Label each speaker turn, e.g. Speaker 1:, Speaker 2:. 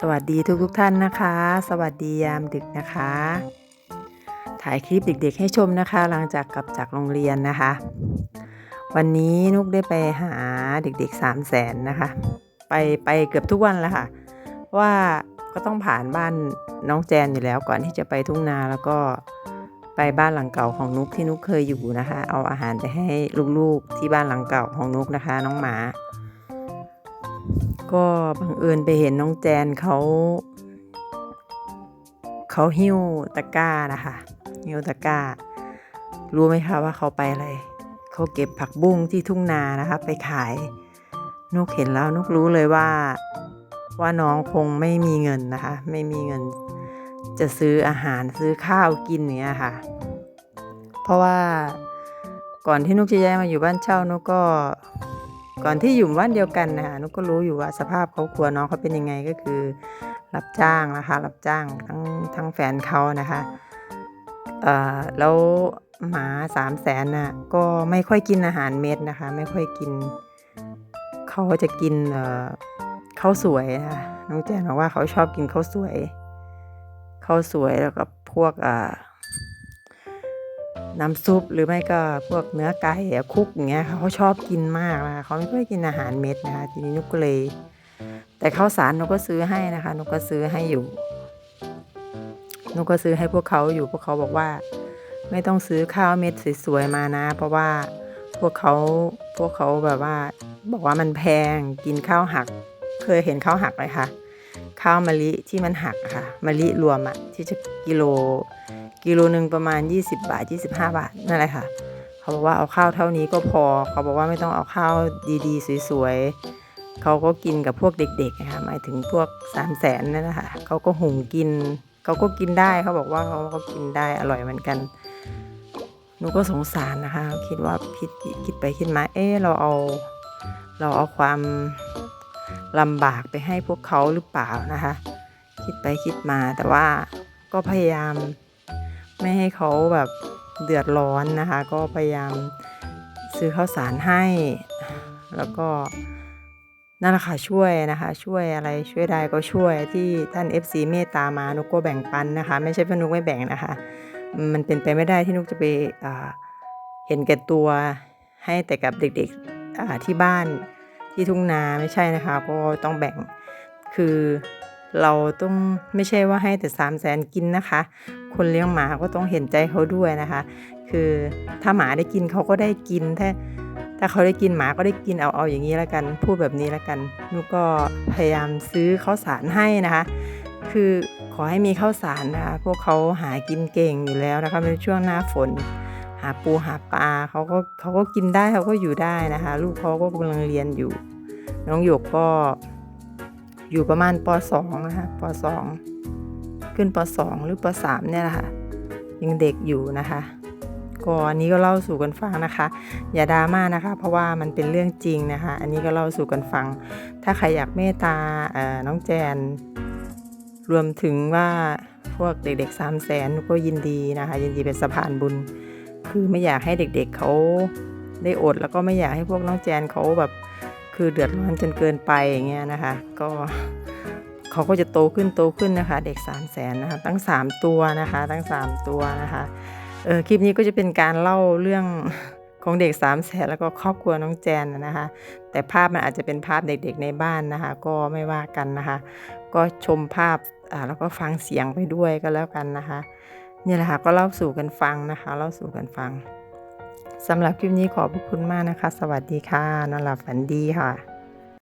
Speaker 1: สวัสดีทุกทุกท่านนะคะ สวัสดียามดึกนะคะ ถ่ายคลิปเด็กๆให้ชมนะคะ หลังจากกลับจากโรงเรียนนะคะ วันนี้นุกได้ไปหาเด็กๆสามแสนนะคะ ไปไปเกือบทุกวันแล้วค่ะ ว่าก็ต้องผ่านบ้านน้องแจนอยู่แล้วก่อนที่จะไปทุ่งนาแล้วก็ไปบ้านหลังเก่าของนุกที่นุกเคยอยู่นะคะ เอาอาหารไปให้ลูกๆที่บ้านหลังเก่าของนุกนะคะ น้องหมา ก็บังเอิญไปเห็นน้องแจนเขาเขาหิ้วตะกร้านะคะหิ้วตะกร้า รู้ไหมคะว่าเขาไปอะไรเขาเก็บผักบุ้งที่ทุ่งนานะคะ ไปขายนกเห็นแล้วนกรู้เลยว่า ว่าน้องคงไม่มีเงินนะคะ ไม่มีเงิน จะซื้ออาหารซื้อข้าวกินเนี้ยค่ะ เพราะว่าก่อนที่นุกจะย้ายมาอยู่บ้านเช่านุกก็ ก่อนที่อยู่บ้านเดียวกันนะคะนุกก็รู้อยู่ว่าสภาพครอบครัวน้องเขาเป็นยังไงก็คือ รับจ้างนะคะ รับจ้างทั้งทั้งแฟนเขานะคะเอ่อแล้วหมาสามแสนน่ะก็ไม่ค่อยกินอาหารเม็ดนะคะ ไม่ค่อยกินเขาจะกินเอ่อข้าวสวยนะคะน้องแจนบอกว่าเขาชอบกินข้าวสวยข้าวสวยแล้วก็พวกอ่า น้ำซุปหรือไม่ก็พวกเนื้อไก่คุกอย่างเงี้ยเขาชอบกินมากนะคะเขาไม่ค่อยกินอาหารเม็ดนะคะทีนี้นุกก็เลย แต่ข้าวสารนุกก็ซื้อให้นะคะนุกก็ซื้อให้อยู่นุกก็ซื้อให้พวกเขาอยู่พวกเขาบอกว่า ไม่ต้องซื้อข้าวเม็ดสวยๆมานะ เพราะว่าพวกเขาพวกเขาแบบว่า บอกว่ามันแพงกินข้าวหัก เคยเห็นข้าวหักไหมคะข้าวมะลิที่มันหักค่ะมะลิรวมอะที่จะกิโล กิโลหนึ่งประมาณ 20 บาท 25 บาทนั่นแหละค่ะ เขาบอกว่าเอาข้าวเท่านี้ก็พอ เขาบอกว่าไม่ต้องเอาข้าวดีๆ สวยๆเขาก็กินกับพวกเด็กๆนะคะหมายถึงพวกสามแสนนั่นแหละค่ะเขาก็หุงกินเขาก็กินได้เขาบอกว่าเขาก็กินได้อร่อยเหมือนกันหนูก็สงสารนะคะ คิดว่าคิดคิดไปคิดมาเออเราเอา เราเอาความลำบากไปให้พวกเขาหรือเปล่านะคะ คิดไปคิดมาแต่ว่าก็พยายาม ไม่ให้เขาแบบเดือดร้อนนะคะ ก็พยายามซื้อข้าวสารให้ แล้วก็นั่นแหละค่ะช่วยนะคะ ช่วยอะไรช่วยได้ก็ช่วยที่ท่าน FC เมตตามานุกก็แบ่งปันนะคะ ไม่ใช่ว่านุกไม่แบ่งนะคะ มันเป็นไปไม่ได้ที่นุกจะไปเห็นแก่ตัวให้แต่กับเด็กๆที่บ้านที่ทุ่งนาไม่ใช่นะคะ ก็ต้องแบ่งคือ เราต้องไม่ใช่ว่าให้แต่สามแสนกินนะคะ คนเลี้ยงหมาก็ต้องเห็นใจเขาด้วยนะคะ คือถ้าหมาได้กินเขาก็ได้กินถ้าถ้าเขาได้กินหมาก็ได้กินเอาเอาอย่างนี้แล้วกัน พูดแบบนี้แล้วกันนุกก็พยายามซื้อข้าวสารให้นะคะ คือขอให้มีข้าวสารนะคะพวกเขาหากินเก่งอยู่แล้วนะคะในช่วงหน้าฝน หาปูหาปลาเขาก็เขาก็กินได้เขาก็อยู่ได้นะคะ ลูกเขาก็กำลังเรียนอยู่ น้องหยกก็ อยู่ประมาณป .2 นะคะป .2 ขึ้นป .2 หรือป .3 เนี่ยแหละค่ะยังเด็กอยู่นะคะก็อันนี้ก็เล่าสู่กันฟังนะคะ อย่าดราม่านะคะ เพราะว่ามันเป็นเรื่องจริงนะคะ อันนี้ก็เล่าสู่กันฟัง ถ้าใครอยากเมตตาเอ่อน้องแจน รวมถึงว่าพวกเด็กๆสามแสนก็ยินดีนะคะ ยินดีเป็นสะพานบุญ คือไม่อยากให้เด็กๆเขาได้อด แล้วก็ไม่อยากให้พวกน้องแจนเขาแบบ คือเดือดร้อนจนเกินไปอย่างเงี้ยนะคะ ก็เขาก็จะโตขึ้นโตขึ้นนะคะ เด็ก 3 0 0แสนนะคะตั้ง 3 ตัวนะคะ ตั้ง 3 ตัวนะคะเออคลิปนี้ก็จะเป็นการเล่าเรื่องของเด็ก3 0 0แสนแล้วก็ครอบครัวน้องแจนนะคะ แต่ภาพมันอาจจะเป็นภาพเด็กๆในบ้านนะคะ ก็ไม่ว่ากันนะคะ ก็ชมภาพอ่าแล้วก็ฟังเสียงไปด้วยก็แล้วกันนะคะนี่แหละค่ะก็เล่าสู่กันฟังนะคะ เล่าสู่กันฟัง สำหรับคลิปนี้ขอบพระคุณมากนะคะ สวัสดีค่ะ นอนหลับฝันดีค่ะ